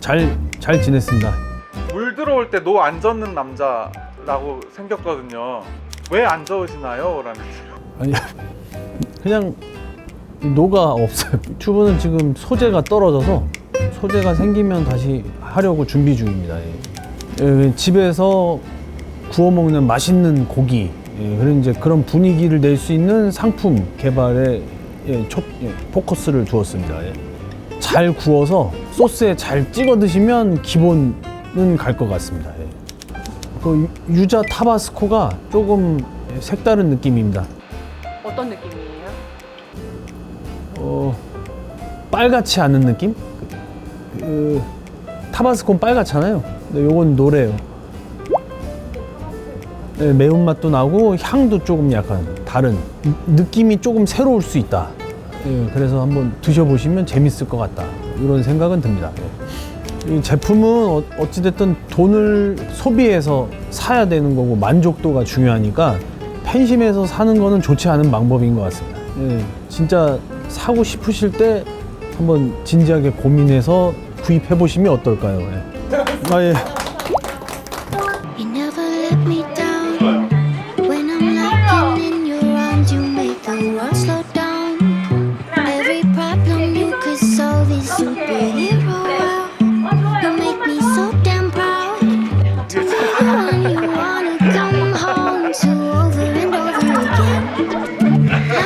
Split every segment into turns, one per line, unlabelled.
잘, 잘 지냈습니다.
물 들어올 때 노안 젖는 남자라고 생겼거든요. 왜 안 저으시나요? 라면서.
아니, 그냥 노가 없어요. 튜브는 지금 소재가 떨어져서 소재가 생기면 다시 하려고 준비 중입니다. 예. 예, 집에서 구워 먹는 맛있는 고기, 예, 그런 이제 그런 분위기를 낼 수 있는 상품 개발에 예, 초, 예, 포커스를 두었습니다. 예. 잘 구워서 소스에 잘 찍어 드시면 기본은 갈 것 같습니다. 예. 그 유- 유자 타바스코가 조금 색다른 느낌입니다.
어떤 느낌이에요?
어, 빨갛지 않은 느낌? 그, 타바스코는 빨갛잖아요. 근데 요건 노래요. 네, 매운맛도 나고 향도 조금 약간 다른 느낌이 조금 새로울 수 있다. 예, 그래서 한번 드셔보시면 재밌을 것 같다. 이런 생각은 듭니다. 예. 이 제품은 어- 어찌됐든 돈을 소비해서 사야 되는 거고 만족도가 중요하니까 팬심에서 사는 거는 좋지 않은 방법인 것 같습니다. 예, 진짜 사고 싶으실 때 한번 진지하게 고민해서 구입해 보시면 어떨까요? 예. 아 예.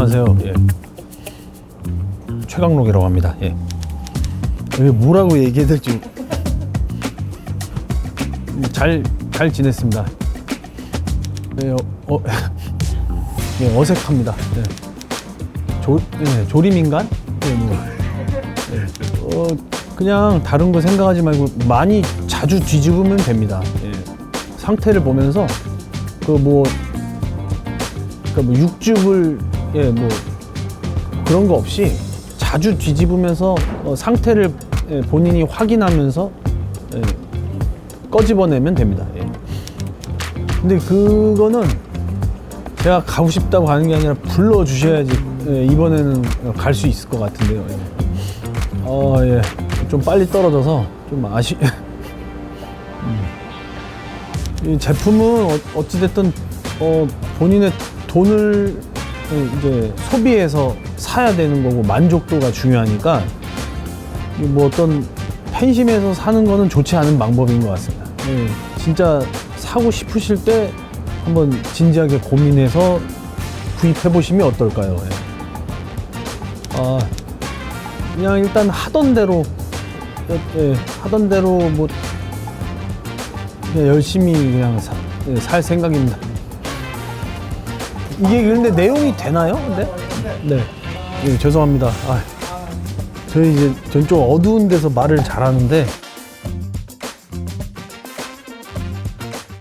안녕하세요. 예. 최강록이라고 합니다. 예. 이게 뭐라고 얘기해야 될지 잘, 잘 지냈습니다. 예, 어, 어, 예, 어색합니다. 예. 조, 예, 조림인간? 예, 뭐. 예. 어, 그냥 다른 거 생각하지 말고 많이 자주 뒤집으면 됩니다. 예. 상태를 보면서 그 뭐 그러니까 뭐 육즙을 예 뭐 그런 거 없이 자주 뒤집으면서 어, 상태를 예, 본인이 확인하면서 예, 꺼집어내면 됩니다. 예. 근데 그거는 제가 가고 싶다고 가는 게 아니라 불러 주셔야지 예, 이번에는 갈 수 있을 것 같은데요. 예. 어, 예. 좀 빨리 떨어져서 좀 아쉬. 이 제품은 어- 어찌됐든 어, 본인의 돈을 이제 소비해서 사야 되는 거고 만족도가 중요하니까 이뭐 어떤 팬심에서 사는 거는 좋지 않은 방법인 것 같습니다. 예, 진짜 사고 싶으실 때 한번 진지하게 고민해서 구입해 보시면 어떨까요? 예. 아, 그냥 일단 하던 대로 예, 예, 하던 대로 뭐 그냥 열심히 그냥 사- 예, 살 생각입니다. 이게 근데 내용이 되나요? 근데? 네. 예, 죄송합니다. 아, 저희 이제 전좀 어두운 데서 말을 잘하는데